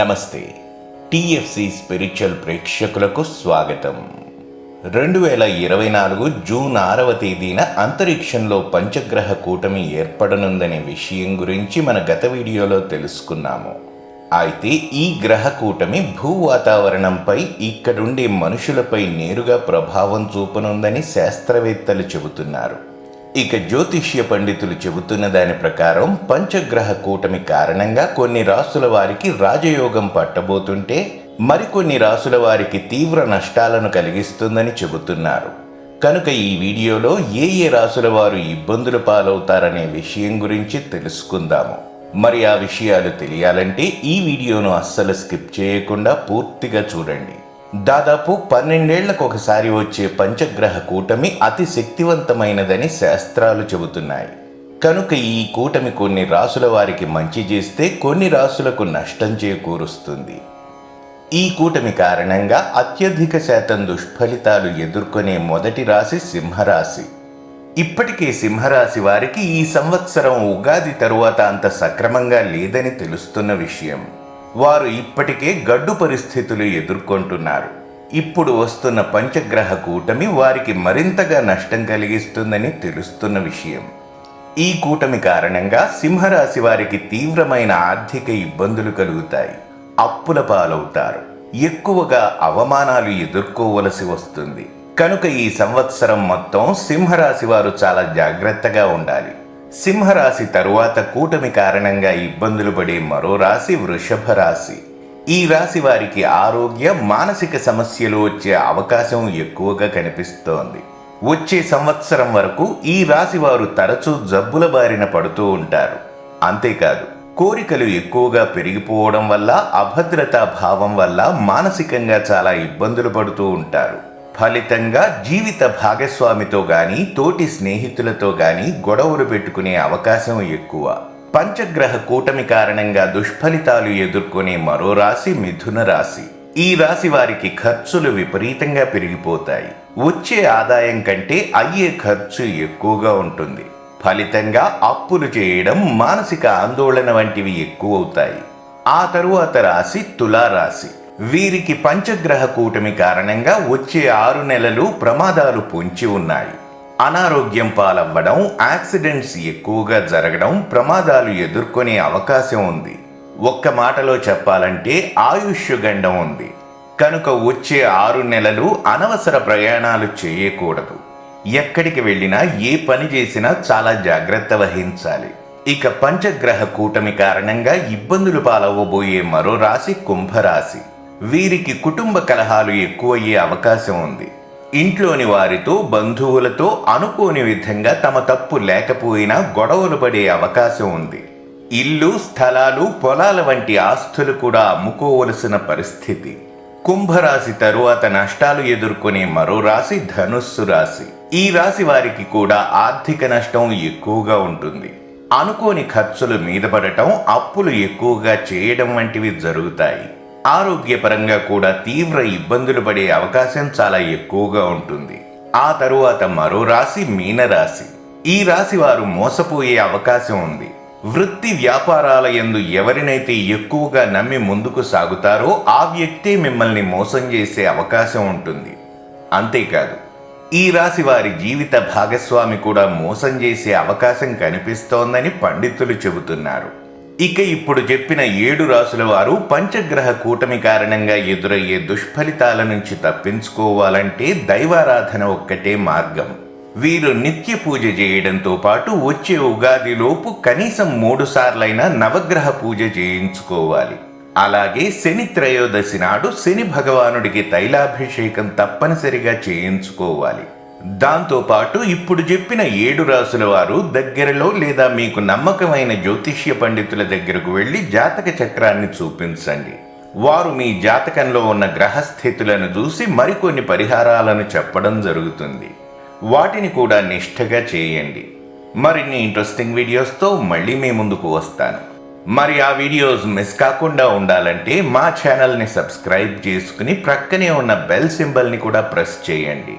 నమస్తే. TFC spiritual ప్రేక్షకులకు స్వాగతం. రెండు వేల ఇరవై నాలుగు జూన్ ఆరవ తేదీన అంతరిక్షంలో పంచగ్రహ కూటమి ఏర్పడనుందనే విషయం గురించి మన గత వీడియోలో తెలుసుకున్నాము. అయితే ఈ గ్రహ కూటమి భూ వాతావరణంపై ఇక్కడుండే మనుషులపై నేరుగా ప్రభావం చూపనుందని శాస్త్రవేత్తలు చెబుతున్నారు. ఇక జ్యోతిష్య పండితులు చెబుతున్న దాని ప్రకారం పంచగ్రహ కూటమి కారణంగా కొన్ని రాసుల వారికి రాజయోగం పట్టబోతుంటే మరికొన్ని రాసుల వారికి తీవ్ర నష్టాలను కలిగిస్తుందని చెబుతున్నారు. కనుక ఈ వీడియోలో ఏ ఏ రాసుల వారు ఇబ్బందులు పాలవుతారనే విషయం గురించి తెలుసుకుందాము. మరి ఆ విషయాలు తెలియాలంటే ఈ వీడియోను అస్సలు స్కిప్ చేయకుండా పూర్తిగా చూడండి. దాదాపు పన్నెండేళ్ళకు ఒకసారి వచ్చే పంచగ్రహ కూటమి అతి శక్తివంతమైనదని శాస్త్రాలు చెబుతున్నాయి. కనుక ఈ కూటమి కొన్ని రాసుల వారికి మంచి చేస్తే కొన్ని రాసులకు నష్టం చేకూరుస్తుంది. ఈ కూటమి కారణంగా అత్యధిక శాతం దుష్ఫలితాలు ఎదుర్కొనే మొదటి రాశి సింహరాశి. ఇప్పటికే సింహరాశి వారికి ఈ సంవత్సరం ఉగాది తరువాత అంత సక్రమంగా లేదని తెలుస్తున్న విషయం. వారు ఇప్పటికే గడ్డు పరిస్థితులు ఎదుర్కొంటున్నారు. ఇప్పుడు వస్తున్న పంచగ్రహ కూటమి వారికి మరింతగా నష్టం కలిగిస్తుందని తెలుస్తున్న విషయం. ఈ కూటమి కారణంగా సింహరాశి వారికి తీవ్రమైన ఆర్థిక ఇబ్బందులు కలుగుతాయి. అప్పుల పాలవుతారు. ఎక్కువగా అవమానాలు ఎదుర్కోవలసి వస్తుంది. కనుక ఈ సంవత్సరం మొత్తం సింహరాశి వారు చాలా జాగ్రత్తగా ఉండాలి. సింహరాశి తరువాత కూటమి కారణంగా ఇబ్బందులు పడే మరో రాశి వృషభ రాశి. ఈ రాశి వారికి ఆరోగ్య మానసిక సమస్యలు వచ్చే అవకాశం ఎక్కువగా కనిపిస్తోంది. వచ్చే సంవత్సరం వరకు ఈ రాశి వారు తరచూ జబ్బుల బారిన పడుతూ ఉంటారు. అంతేకాదు కోరికలు ఎక్కువగా పెరిగిపోవడం వల్ల అభద్రతా భావం వల్ల మానసికంగా చాలా ఇబ్బందులు పడుతూ ఉంటారు. ఫలితంగా జీవిత భాగస్వామితో కానీ తోటి స్నేహితులతో కానీ గొడవలు పెట్టుకునే అవకాశం ఎక్కువ. పంచగ్రహ కూటమి కారణంగా దుష్ఫలితాలు ఎదుర్కొనే మరో రాశి మిథున రాశి. ఈ రాశి వారికి ఖర్చులు విపరీతంగా పెరిగిపోతాయి. వచ్చే ఆదాయం కంటే అయ్యే ఖర్చు ఎక్కువగా ఉంటుంది. ఫలితంగా అప్పులు చేయడం మానసిక ఆందోళన వంటివి ఎక్కువవుతాయి. ఆ తరువాత రాశి తులారాశి. వీరికి పంచగ్రహ కూటమి కారణంగా వచ్చే ఆరు నెలలు ప్రమాదాలు పొంచి ఉన్నాయి. అనారోగ్యం పాలవ్వడం యాక్సిడెంట్స్ ఎక్కువగా జరగడం ప్రమాదాలు ఎదుర్కొనే అవకాశం ఉంది. ఒక్క మాటలో చెప్పాలంటే ఆయుష్ గండం ఉంది. కనుక వచ్చే ఆరు నెలలు అనవసర ప్రయాణాలు చేయకూడదు. ఎక్కడికి వెళ్ళినా ఏ పని చేసినా చాలా జాగ్రత్త వహించాలి. ఇక పంచగ్రహ కూటమి కారణంగా ఇబ్బందులు పాలవ్వబోయే మరో రాశి కుంభరాశి. వీరికి కుటుంబ కలహాలు ఎక్కువయ్యే అవకాశం ఉంది. ఇంట్లోని వారితో బంధువులతో అనుకోని విధంగా తమ తప్పు లేకపోయినా గొడవలు పడే అవకాశం ఉంది. ఇల్లు స్థలాలు పొలాల వంటి ఆస్తులు కూడా అమ్ముకోవలసిన పరిస్థితి. కుంభరాశి తరువాత నష్టాలు ఎదుర్కొనే మరో రాశి ధనుస్సు రాశి. ఈ రాశి వారికి కూడా ఆర్థిక నష్టం ఎక్కువగా ఉంటుంది. అనుకోని ఖర్చులు మీద పడటం అప్పులు ఎక్కువగా చేయడం వంటివి జరుగుతాయి. ఆరోగ్యపరంగా కూడా తీవ్ర ఇబ్బందులు పడే అవకాశం చాలా ఎక్కువగా ఉంటుంది. ఆ తరువాత మరో రాశి మీనరాశి. ఈ రాశి వారు మోసపోయే అవకాశం ఉంది. వృత్తి వ్యాపారాల యందు ఎవరినైతే ఎక్కువగా నమ్మి ముందుకు సాగుతారో ఆ వ్యక్తే మిమ్మల్ని మోసం చేసే అవకాశం ఉంటుంది. అంతేకాదు ఈ రాశి వారి జీవిత భాగస్వామి కూడా మోసం చేసే అవకాశం కనిపిస్తోందని పండితులు చెబుతున్నారు. ఇక ఇప్పుడు చెప్పిన ఏడు రాసుల వారు పంచగ్రహ కూటమి కారణంగా ఎదురయ్యే దుష్ఫలితాల నుంచి తప్పించుకోవాలంటే దైవారాధన ఒక్కటే మార్గం. వీరు నిత్య పూజ చేయడంతో పాటు వచ్చే ఉగాదిలోపు కనీసం మూడు సార్లైనా నవగ్రహ పూజ చేయించుకోవాలి. అలాగే శని త్రయోదశి నాడు శని భగవానుడికి తైలాభిషేకం తప్పనిసరిగా చేయించుకోవాలి. దాంతోపాటు ఇప్పుడు చెప్పిన ఏడు రాసుల వారు దగ్గరలో లేదా మీకు నమ్మకమైన జ్యోతిష్య పండితుల దగ్గరకు వెళ్ళి జాతక చక్రాన్ని చూపించండి. వారు మీ జాతకంలో ఉన్న గ్రహస్థితులను చూసి మరికొన్ని పరిహారాలను చెప్పడం జరుగుతుంది. వాటిని కూడా నిష్ఠగా చేయండి. మరిన్ని ఇంట్రెస్టింగ్ వీడియోస్తో మళ్ళీ మీ ముందుకు వస్తాను. మరి ఆ వీడియోస్ మిస్ కాకుండా ఉండాలంటే మా ఛానల్ని సబ్స్క్రైబ్ చేసుకుని ప్రక్కనే ఉన్న బెల్ సింబల్ని కూడా ప్రెస్ చేయండి.